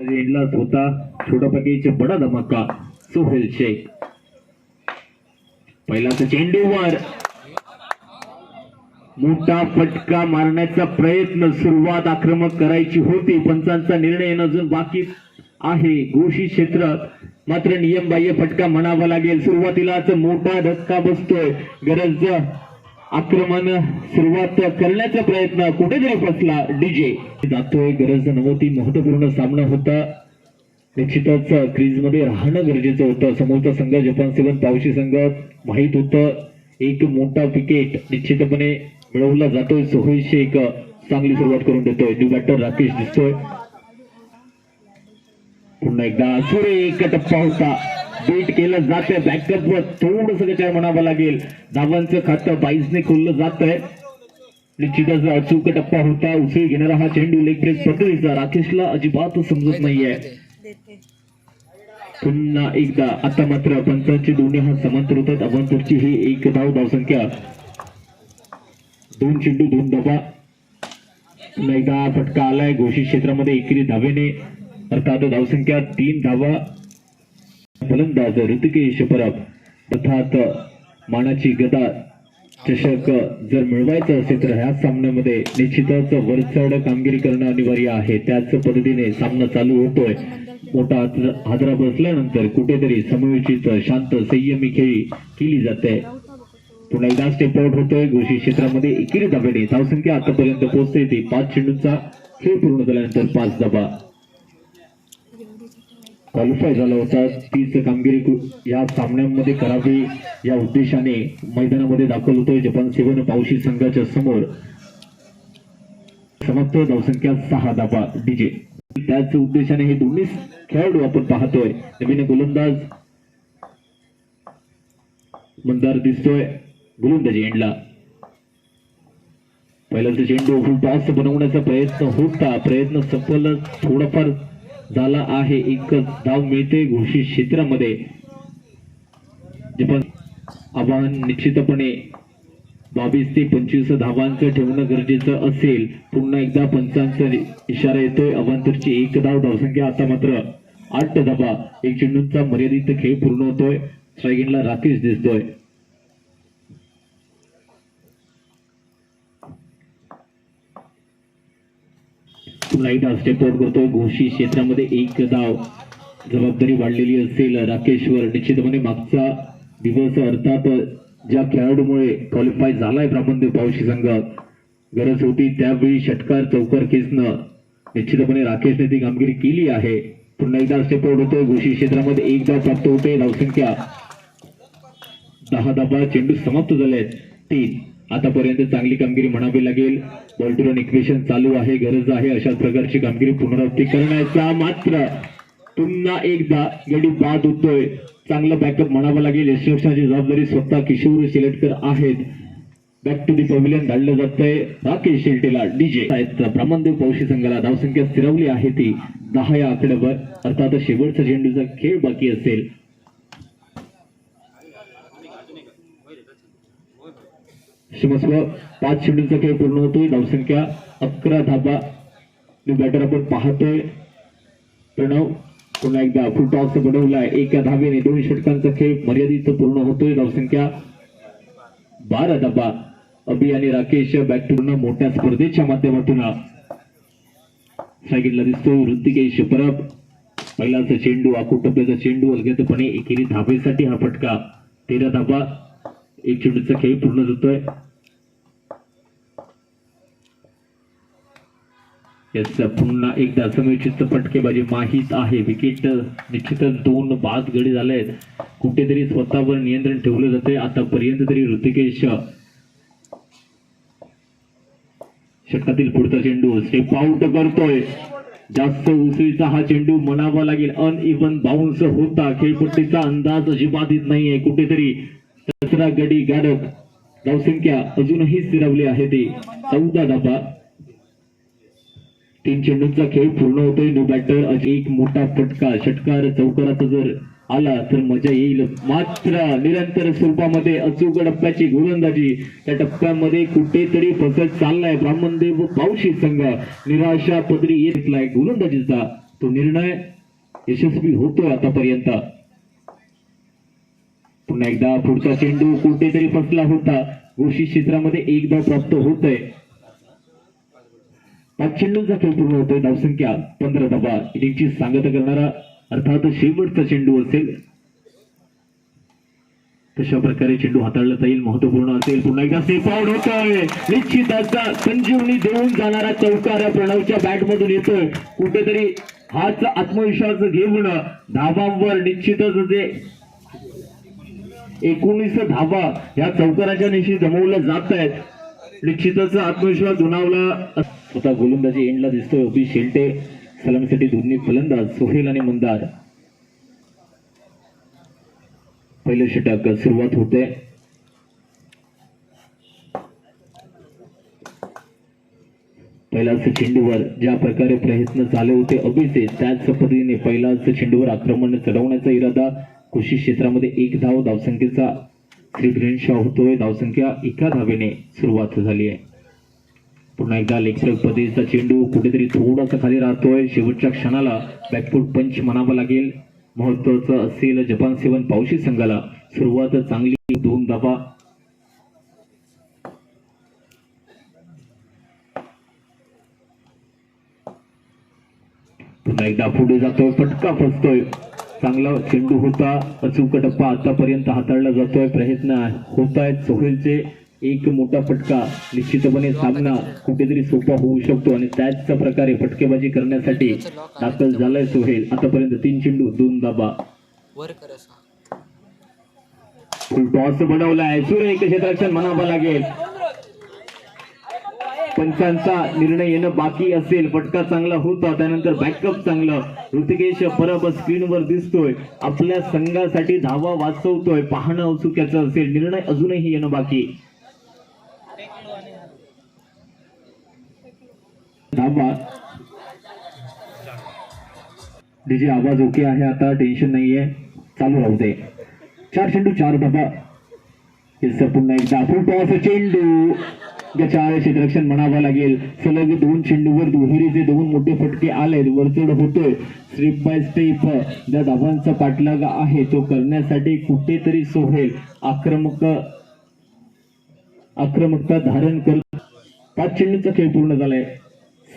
एंडला होता छोटा बडा धमाका सोहेल शेख. पहिलाच चेंडूवर मोठा फटका मारण्याचा प्रयत्न सुरुवात आक्रमक करायची होती पंचांचा निर्णय अजून बाकी आहे. घोषित क्षेत्र मात्र नियम बाह्य फटका म्हणावा लागेल. सुरुवातीलाच मोठा धक्का बसतोय. गरज आक्रमण सुरुवात करण्याचा प्रयत्न कुठेतरी फसला डीजे. जातोय गरज नव्हती महत्त्वपूर्ण सामना होता. निश्चितच क्रीजमध्ये राहणं गरजेचं होतं. समोरचा संघ जपान सेवन पावशी संघ माहीत होतं. एक मोठा विकेट निश्चितपणे मिळवला जातोय. सोहळीशे एक चांगली सुरुवात करून देतोय. न्यू बॅटर राकेश दिसतोय. पुन्हा एकदा सुरे एक टप्पा होता. बीट केलं जातंय. बॅकअप थोडस काय म्हणावं लागेल. धावांचं खातं बाईसने खोललं जातंय. निश्चितच अचूक टप्पा होता. उसळी घेणारा हा चेंडू लेग प्रेस पकडीचा. राकेशला अजिबात समजत नाहीये. पुन्हा एकदा आता मात्र पंचांचे दोन्ही हा समांतर होतात. अवांतरची ही एक धाव धावसंख्या दोन चेंडू दोन धावा पुन्हा एकदा फटका आलाय. घोषित क्षेत्रामध्ये एकेरी धावेने. अर्थात धावसंख्या तीन धावा. फलंदाज ऋतिकेश परब अर्थात मानाची गदा चषक जर मिळवायचं असेल तर ह्या सामन्यामध्ये निश्चितच वरचढ कामगिरी करणं अनिवार्य आहे. त्याच पद्धतीने सामना चालू होतोय. मोठा हादरा बसल्यानंतर कुठेतरी समयोचित शांत संयमी खेळी केली जाते. पुन्हा एकदा स्टेप आउट होतोय. घोषित क्षेत्रामध्ये एकेरी धाब्याने धावसंख्या आतापर्यंत पोहोचते. ती पाच चेंडूंचा खेळ पूर्ण झाल्यानंतर पाच धाबा क्वालिफाय झाला होता. तीच कामगिरी या सामन्यांमध्ये करावी या उद्देशाने मैदानामध्ये दाखल होतोय जपान सेवन पावशी संघाच्या समोर. समाप्त धावसंख्या सहा धाबा डीजे. त्याच उद्देशाने हे दोन्ही खेळाडू आपण पाहतोय. नवीन गोलंदाज मंदार दिसतोय. गोलंदाजी एंडला. पहिल्यांदा चेंडू फुल टॉस बनवण्याचा प्रयत्न होता. प्रयत्न सफल थोडाफार झाला आहे. एकच धाव मिळते घोषित क्षेत्रामध्ये. पण आव्हान निश्चितपणे बावीस ते पंचवीस धावांचं ठेवणं गरजेचं असेल. पुन्हा एकदा पंचांचा इशारा येतोय. अवांतरची एक धाव धावसंख्या आता मात्र आठ धावा एक चेंडूंचा मर्यादित खेळ पूर्ण होतोय. स्ट्रायगिनला राकेश दिसतोय. लाइट एकदा स्टेप आउट करतोय. घोषी क्षेत्रामध्ये एक धाव जबाबदारी वाढलेली असेल राकेशवर. निश्चितपणे मागचा दिवस अर्थात ज्या खेळाडूमुळे क्वालिफाय झालाय ब्राह्मणदेव पावशी संघ गरज होती त्यावेळी षटकार चौकार खेचणं निश्चितपणे राकेशने ती कामगिरी केली आहे. पुन्हा एकदा स्टेप आउट होतोय. घोषी क्षेत्रामध्ये एक धाव प्राप्त होते. धावसंख्या दहा धाबा चेंडू समाप्त झाले आहेत तीन. आतापर्यंत चांगली कामगिरी म्हणावी लागेल. बॉल इक्वेशन चालू आहे गरज आहे. अशा प्रकारची कामगिरी पुनरावृत्ती करण्याचा मात्र पुन्हा एकदा गडी बाद होतोय. चांगला बॅकअप म्हणावं लागेल. यशस्वीची जबाबदारी स्वतः किशोर शिलेटकर आहेत. बॅक टू दी पव्हिलियन धाडलं जातंय. राकेश शेल्टेला डीजे आहेत ब्राह्मणदेव पौशी संघाला धावसंख्या स्थिरवली आहे ती. दहा या आकड्यावर. अर्थात शेवटचा झेंडूचा खेळ बाकी असेल. क्षमस्व पाच चेंडूंचा खेळ पूर्ण होतोय. धावसंख्या अकरा धाबा. बॅटर आपण पाहतोय. प्रणव पुन्हा एकदा फुल टॉस बनवला एका धावेने दोन षटकांचा खेळ मर्यादित पूर्ण होतोय. धावसंख्या बारा धाबा. अभि आणि राकेश बॅक टू मोठ्या स्पर्धेच्या माध्यमातून सायकीला दिसतोय. ऋतिकेश परब पहिलाचा चेंडू आखू टप्प्याचा चेंडू अज्ञातपणे एकेरी धाबेसाठी हा फटका. तेरा धाबा. एक चेंडूचा खेळ पूर्ण होतोय. येस पुन्हा एकदा समयोचित फटकेबाजी माहीत आहे. विकेट निश्चितच दोन बाद गडी झाले आहेत कुठेतरी स्वतःवर नियंत्रण ठेवलं जाते आतापर्यंत तरी ऋतिकेश षटकातील पुढचा चेंडू स्टेप आउट करतोय. जास्त उसळीचा हा चेंडू म्हणावा लागेल. अनइव्हन बाउन्स होता. खेळपट्टीचा अंदाज अजिबात येत नाहीये. कुठेतरी दसरा गडी गाडत धावसंख्या अजूनही स्थिरावली आहे ती. चौदा धाबा तीन चेंडूंचा खेळ पूर्ण होतोय. नो बॅटर एक मोठा फटका. षटकार चौकाराचा जर आला तर मजा येईल. मात्र निरंतर स्वरूपामध्ये अचूक टप्प्याची गोलंदाजी. त्या टप्प्यामध्ये कुठेतरी फसत चाललाय ब्राह्मणदेव पावशी संघ. निराशा पदरी येतलाय गोलंदाजीचा. तो निर्णय यशस्वी होतोय आतापर्यंत. पुन्हा एकदा पुढचा चेंडू कुठेतरी फसला होता. गोष्टी क्षेत्रामध्ये एकदा प्राप्त होत आहे पाच चेंडूंचा खेळ पूर्ण होतोय. धावसंख्या पंधरा धावा इनिंगची सांगता करणारा अर्थात शेवटचा चेंडू असेल. कशा प्रकारे चेंडू हाताळला जाईल महत्त्वपूर्ण असेल पुन्हा एकदा सेफ आउट होतोय. निश्चितच संजीवनी देऊन जाणारा चौकारा प्रणवच्या बॅट मधून येतोय. कुठेतरी हाच आत्मविश्वास घेऊन धावांवर निश्चितच जे एकोणीस धावा या चौकाराच्या निशी जमवल्या जात आहेत. निश्चितच आत्मविश्वास दुणावला स्वतः गोलंदाजी एंडला दिसतोय. अभि शेल्टे सलामीसाठी दोन्ही फलंदाज सोहेल आणि मंदार. पहिलं षटक सुरुवात होते. पहिलाच चेंडूवर ज्या प्रकारे प्रयत्न झाले होते अभिचे त्याच पद्धतीने पहिलाच चेंडूवर आक्रमण चढवण्याचा इरादा कृषी क्षेत्रामध्ये एक धाव धावसंख्येचा श्री होतोय. धावसंख्या एका धावेने सुरुवात झाली आहे. पुन्हा एकदा लेगस्टक पद्धतीचा चेंडू कुठेतरी थोडासा खाली राहतोय. शेवटच्या क्षणाला बॅकफूट पंच म्हणावा लागेल. महत्वाचं असेल जपान सेवन पावशी संघाला. सुरुवात चांगली दोन धावा. पुन्हा एकदा पुढे जातोय पटका फसतोय. चांगला चेंडू होता. अचूक टप्पा आतापर्यंत हाताळला जातोय. प्रयत्न होत आहेत सोहेलचे. एक मोठा फटका निश्चितपणे सामना कुठेतरी सोपा होऊ शकतो आणि त्याच प्रकारे फटकेबाजी करण्यासाठी दाखल झालाय सोहेल. आतापर्यंत तीन चेंडू दोन दाबा. टॉस बनवलाय सूर्य एक क्षेत्ररक्षण म्हणावं लागेल. पंचांचा निर्णय येणं बाकी असेल. फटका चांगला होता त्यानंतर बॅकअप चांगलं. ऋतिकेश परब स्क्रीनवर दिसतोय. आपल्या संघासाठी धावा वाचवतोय. पाहणं औत्सुक्याचं असेल. निर्णय अजूनही येणं बाकी. थांबा डीजे आवाज ओके आहे आता टेन्शन नाहीये. चालू राहू दे. चार चेंडू चार धाबा येस पुन्हा एकदा. फुल टॉस चेंडू. चार क्षेत्ररक्षण म्हणावं लागेल. सलग दोन चेंडूवर दुहेरीचे दोन मोठे फटके आले वरचढ होतोय. स्टेप बाय स्टेप ज्या धावांचा पाठलाग आहे तो करण्यासाठी कुठेतरी सोहेल. आक्रमक आक्रमकता धारण करत पाच चेंडूचा खेळ पूर्ण झालाय.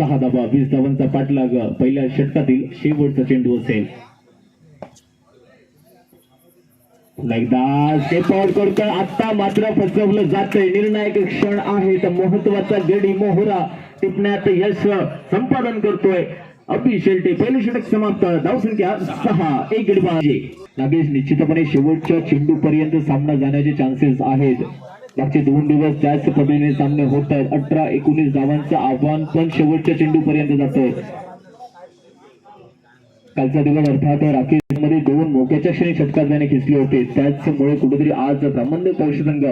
सहा धाबा वीस धावांचा पाठलाग पहिल्या षटकातील शेवटचा चेंडू असेल. पुन्हा आता मात्र फसवलं जातंय. निर्णायक क्षण आहे तर महत्त्वाचा गडी मोहरा टिपण्यात यश संपादन करतोय. अभि शेल्टे पहिले षटक समाप्त. धावसंख्या सहा. एक गडी पाहिजे नागेश निश्चितपणे शेवटच्या चेंडू पर्यंत सामना जाण्याचे चान्सेस आहेत. मागचे दोन दिवस त्याच पद्धतीने सामने होत आहेत. अठरा एकोणीस धावांचं आव्हान पण शेवटच्या चेंडू पर्यंत जातोय. कालचा दिवस अर्थात राकेशमध्ये दोन मोक्याच्या क्षणी षटकार त्याने खेचले होते. त्याचमुळे कुठेतरी आज ब्राह्मण्य पौष संघ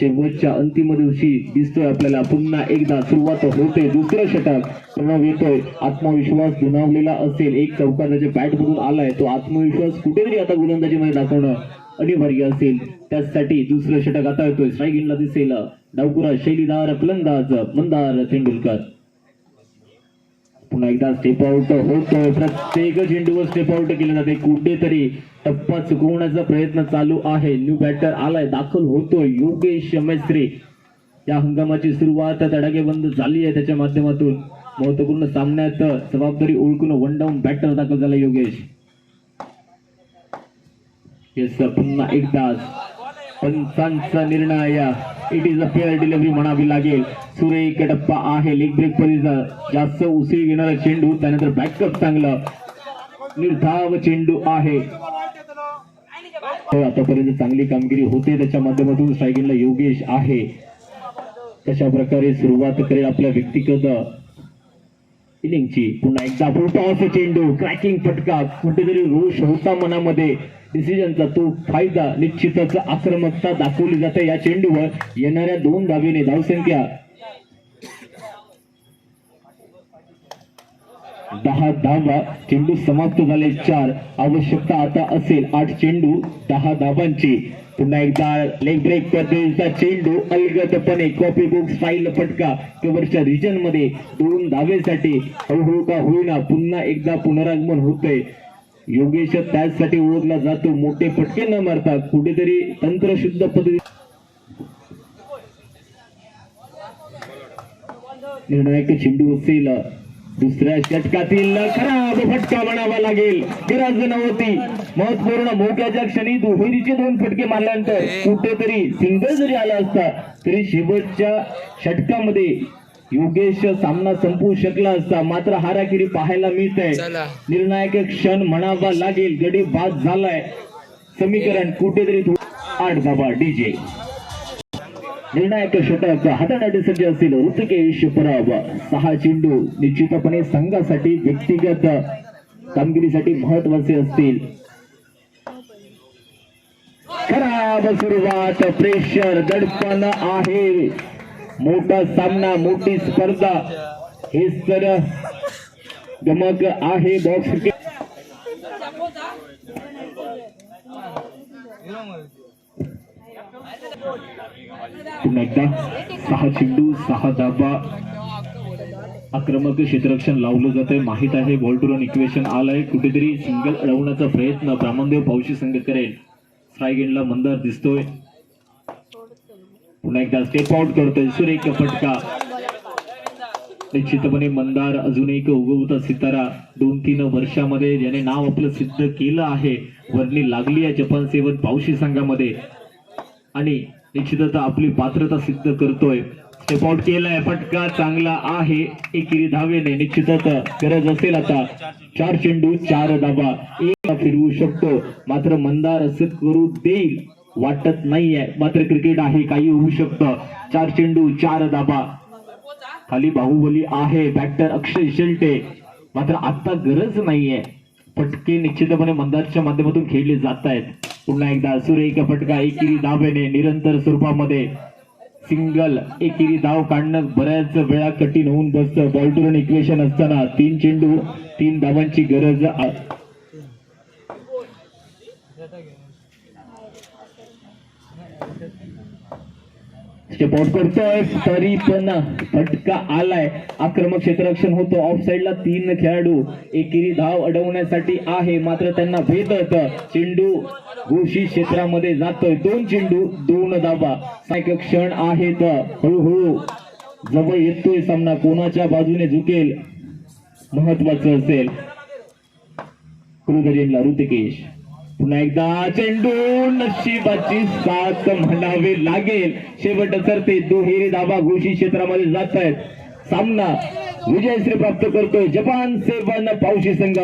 शेवटच्या अंतिम दिवशी दिसतोय आपल्याला. पुन्हा एकदा सुरुवात होते दुसरं षटक प्रणव येतोय. आत्मविश्वास दुणावलेला असेल. एक चौकार त्याच्या बॅट मधून आलाय. तो आत्मविश्वास कुठेतरी आता गोलंदाजीमध्ये दाखवणं अनिवार्य असेल. त्यासाठी दुसरं षटक आता येतोय. स्ट्राईक दिसेल. डावकुरा शैलीदार फलंदाज मंदार तेंडुलकर. पुन्हा एकदा स्टेप आउट होतोय. प्रत्येक चेंडूवर स्टेप आउट केलं जाते. कुठेतरी टप्पा चुकवण्याचा प्रयत्न चालू आहे. न्यू बॅटर आलाय. दाखल होतोय. योगेश मेस्त्री या हंगामाची सुरुवात तडाखेबंद झाली आहे त्याच्या माध्यमातून. महत्त्वपूर्ण सामन्यात जबाबदारी ओळखून वन डाऊन बॅटर दाखल झाला योगेश. येस पुन्हा एकदा पंचांचा निर्णय. It is a fair delivery म्हणावी लागेल. सुरेख टप्पा आहे. लेग ब्रेक पर्यंत जास्त उशीर घेणारा चेंडू त्यानंतर बॅकअप चांगलं. निर्धाव चेंडू आहे. हो, आतापर्यंत चांगली कामगिरी होते. त्याच्या माध्यमातून स्ट्रायकिंगला योगेश आहे. कशा प्रकारे सुरुवात करेल आपल्या व्यक्तिगत इनिंगची पुन्हा एकदा फुलटॉस चेंडू. क्रॅकिंग फटका. कुठेतरी रोष होता मनामध्ये. डिसिजनचा तो फायदा निश्चितच आक्रमकता दाखवली जाते. या चेंडूवर येणाऱ्या दोन धावेने धावसंख्या दहा धावा. चेंडू समाप्त झाले. चार. आवश्यकता आता असेल. आठ चेंडू दहा धावांची. पुन्हा एकदा लेग ब्रेक पद्धतीचा चेंडू अलगदपणे कॉपी बुक स्टाईल फटका कव्हरच्या रिजनमध्ये दोन धावेसाठी हळूहळू का होईना पुन्हा एकदा पुनरागमन होतंय. योगेश त्याचसाठी ओळखला जातो. मोठे फटके न मारता कुठेतरी तंत्रशुद्ध पद्धती निर्णायक चेंडू असेल दुसऱ्या षटकातील खराब फटका म्हणावा लागेल. गरज नव्हती महत्त्वपूर्ण मोक्याच्या क्षणी दुहेरीचे दोन फटके मारल्यानंतर कुठेतरी सिंगल जरी आला असता तरी शेवटच्या षटकामध्ये योगेश सामना संपवू शकला असता मात्र हाराकिरी पाहायला मिळत निर्णायक क्षण म्हणावा लागेल गडी बाद झालाय. समीकरण कुठेतरी आठ धाबा डीजे. निर्णायक षटक हाताळण्यासाठी सज्ज असतील ऋतिकेश पराब सहा चेंडू निश्चितपणे संघासाठी व्यक्तिगत कामगिरीसाठी महत्त्वाचे असतील. खराब सुरुवात प्रेशर दडपण आहे. मोठा सामना मोठी स्पर्धा. हेच तर गमक आहे बॉक्स एकदा सहा चेंडू सहा धाबा आक्रमक क्षेत्ररक्षण लावलं जातंय. माहीत आहे बॉल इक्वेशन आलंय. कुठेतरी सिंगल अडवण्याचा प्रयत्न. ब्राह्मणदेव पावशी संघ करेल. फ्रायगेंडला मंदार दिसतोय. पुन्हा एकदा स्टेप आउट करतोय सुरेख फटका निश्चितपणे मंदार अजून एक उगवता सितारा. दोन तीन वर्षामध्ये ज्याने नाव आपलं सिद्ध केलं आहे वर्णी लागली आहे जपान सेवन पावशी संघामध्ये. आणि निश्चितच आपली पात्रता सिद्ध करतोय. स्टेप आउट केलाय फटका चांगला आहे. एकेरी धावेने निश्चितच गरज असेल आता. चार चेंडू चार धाबा एक फिरवू शकतो. मात्र मंदार सिद्ध करू देईल. वाटत नाहीये. मात्र क्रिकेट आहे काही होऊ शकतं. चार चेंडू चार दाबा. खाली बाहुबली आहे बॅटर अक्षय शेल्टे. मात्र आता गरज नाहीये. फटके निश्चितपणे मंदारच्या माध्यमातून खेळले जात आहेत पुन्हा एकदा सुरेख फटका एकेरी दाबेने निरंतर स्वरूपामध्ये. सिंगल एकेरी धाव काढणं बऱ्याच वेळा कठीण होऊन बसतं. बॉल इक्वेशन असताना तीन चेंडू तीन धावांची गरज स्टेपआउट करतोय तरी पण फटका आलाय. आक्रमक क्षेत्ररक्षण होतो. ऑफ साइडला तीन खेळाडू एकेरी धाव अडवण्यासाठी आहे. मात्र त्यांना भेदत चेंडू घोषी क्षेत्रामध्ये जातोय. दोन चेंडू दोन दाबा एक क्षण आहेत. हळूहळू जवळ येतोय सामना. कोणाच्या बाजूने झुकेल? महत्वाचं असेल. क्रुदरीनला ऋतिकेश. पुन्हा एकदा चेंडू नशिबाची साथ म्हणावे लागेल. शेवट तर ते दुहेरी धाबा घोषी क्षेत्रामध्ये जात आहेत. सामना विजयश्री प्राप्त करतोय जपान सेवन पावशी संघ.